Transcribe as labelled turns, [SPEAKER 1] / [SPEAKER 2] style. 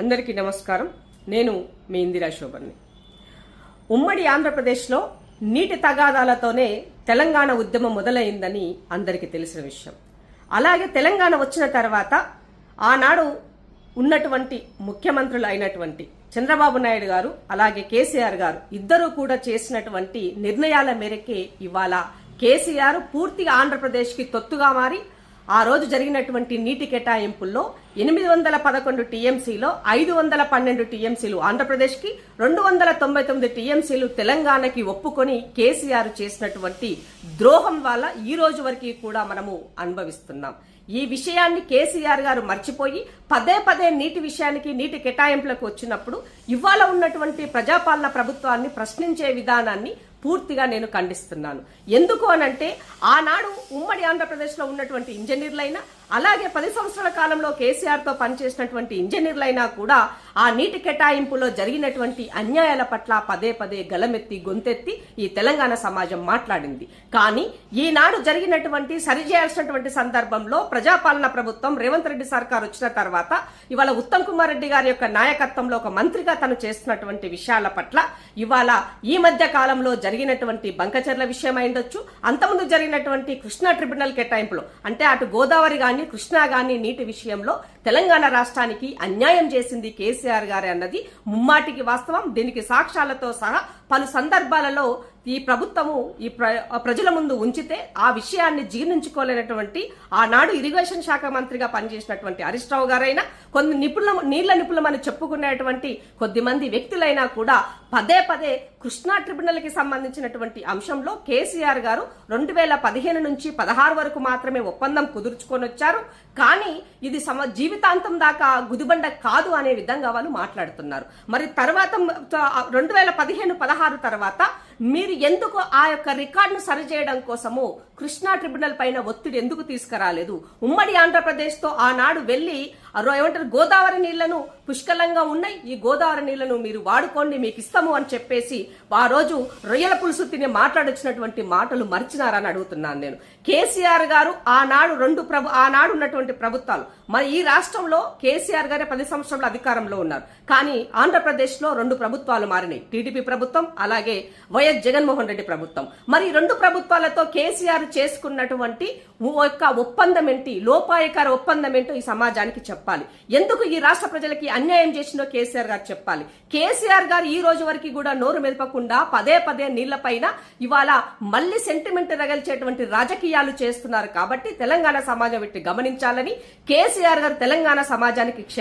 [SPEAKER 1] అందరికీ నమస్కారం. నేను మీ ఇందిరా శోభన్ని. ఉమ్మడి ఆంధ్రప్రదేశ్లో నీటి తగాదాలతోనే తెలంగాణ ఉద్యమం మొదలైందని అందరికీ తెలిసిన విషయం. అలాగే తెలంగాణ వచ్చిన తర్వాత ఆనాడు ఉన్నటువంటి ముఖ్యమంత్రులు అయినటువంటి చంద్రబాబు నాయుడు గారు అలాగే కేసీఆర్ గారు ఇద్దరూ కూడా చేసినటువంటి నిర్ణయాల మేరకే ఇవాళ కేసీఆర్ పూర్తిగా ఆంధ్రప్రదేశ్కి తొత్తుగా మారి ఆ రోజు జరిగినటువంటి నీటి కేటాయింపుల్లో ఎనిమిది వందల పదకొండు టీఎంసీలో ఐదు వందల పన్నెండు టీఎంసీలు ఆంధ్రప్రదేశ్కి రెండు వందల తొంభై తొమ్మిది టీఎంసీలు తెలంగాణకి ఒప్పుకొని కేసీఆర్ చేసినటువంటి ద్రోహం వల్ల ఈ రోజు వరకు కూడా మనము అనుభవిస్తున్నాం. ఈ విషయాన్ని కేసీఆర్ గారు మర్చిపోయి పదే పదే నీటి విషయానికి నీటి కేటాయింపులకు వచ్చినప్పుడు ఇవాళ ఉన్నటువంటి ప్రజాపాలన ప్రభుత్వాన్ని ప్రశ్నించే విధానాన్ని పూర్తిగా నేను ఖండిస్తున్నాను. ఎందుకు అనంటే ఆనాడు ఉమ్మడి ఆంధ్రప్రదేశ్లో ఉన్నటువంటి ఇంజనీర్లైనా అలాగే పది సంవత్సరాల కాలంలో కేసీఆర్తో పనిచేసినటువంటి ఇంజనీర్లైనా కూడా ఆ నీటి కేటాయింపులో జరిగినటువంటి అన్యాయాల పట్ల పదే పదే గలమెత్తి గొంతెత్తి ఈ తెలంగాణ సమాజం మాట్లాడింది. కానీ ఈనాడు జరిగినటువంటి సరిచేయాల్సినటువంటి సందర్భంలో ప్రజాపాలన ప్రభుత్వం రేవంత్ రెడ్డి సర్కార్ వచ్చిన తర్వాత ఇవాళ ఉత్తమ్ కుమార్ రెడ్డి గారి యొక్క నాయకత్వంలో ఒక మంత్రిగా తను చేస్తున్నటువంటి విషయాల పట్ల ఇవాళ ఈ మధ్య కాలంలో జరిగినటువంటి బంకచర్ల విషయం అయిండొచ్చు. అంతకుముందు జరిగినటువంటి కృష్ణా ట్రిబ్యునల్ కేటాయింపులో అంటే అటు గోదావరి కానీ కృష్ణా కానీ నీటి విషయంలో తెలంగాణ రాష్ట్రానికి అన్యాయం చేసింది కేసీఆర్ గారే అన్నది ముమ్మాటికి వాస్తవం. దీనికి సాక్ష్యాలతో సహా పలు సందర్భాలలో ఈ ప్రభుత్వము ఈ ప్రజల ముందు ఉంచితే ఆ విషయాన్ని జీర్ణించుకోలేనటువంటి ఆనాడు ఇరిగేషన్ శాఖ మంత్రిగా పనిచేసినటువంటి హరీష్ రావు గారైనా కొన్ని నిపుణుల నీళ్ళ నిపుణులమని చెప్పుకునేటువంటి కొద్దిమంది వ్యక్తులైనా కూడా పదే పదే కృష్ణా ట్రిబ్యునల్కి సంబంధించినటువంటి అంశంలో కేసీఆర్ గారు రెండు వేల పదిహేను నుంచి పదహారు వరకు మాత్రమే ఒప్పందం కుదుర్చుకొని వచ్చారు కానీ ఇది సమ జీవితాంతం దాకా గుదిబండ కాదు అనే విధంగా వాళ్ళు మాట్లాడుతున్నారు. మరి తర్వాత రెండు వేల పదిహేను పదహారు తర్వాత మీరు ఎందుకు ఆ యొక్క రికార్డును సరిచేయడం కోసము కృష్ణా ట్రిబ్యునల్ పైన ఒత్తిడి ఎందుకు తీసుకురాలేదు? ఉమ్మడి ఆంధ్రప్రదేశ్తో ఆనాడు వెళ్ళి ఏమంటారు గోదావరి నీళ్ళను పుష్కలంగా ఉన్నాయి ఈ గోదావరి నీళ్ళను మీరు వాడుకోండి మీకు ఇస్తాము అని చెప్పేసి ఆ రోజు రొయ్యల పులుసు తిని మాట్లాడొచ్చినటువంటి మాటలు మర్చినారని అడుగుతున్నాను నేను. కేసీఆర్ గారు ఆనాడు రెండు ప్రభు ఆనాడు ఉన్నటువంటి ప్రభుత్వాలు. మరి ఈ రాష్ట్రంలో కేసీఆర్ గారే పది సంవత్సరాల అధికారంలో ఉన్నారు. కానీ ఆంధ్రప్రదేశ్లో రెండు ప్రభుత్వాలు మారినాయి. టీడీపీ ప్రభుత్వం అలాగే వైఎస్ జగన్మోహన్ రెడ్డి ప్రభుత్వం. మరి రెండు ప్రభుత్వాలతో కేసీఆర్ చేసుకున్నటువంటి యొక్క ఒప్పందం ఏంటి? లోపాయకార ఒప్పందం ఏంటో ఈ సమాజానికి చెప్పాలి. ఎందుకు ఈ రాష్ట్ర ప్రజలకి అన్యాయం చేసిందో కేసీఆర్ గారు చెప్పాలి. కేసీఆర్ గారు ఈ రోజు వరకు కూడా నోరు మెదపకుండా పదే పదే నీళ్ళపైన ఇవాళ మళ్ళీ సెంటిమెంట్ రగల్చేటువంటి రాజకీయాలు చేస్తున్నారు కాబట్టి తెలంగాణ సమాజం ఇట్టి గమనించాలని కేసీఆర్ గారు తెలంగాణ సమాజానికి క్షమ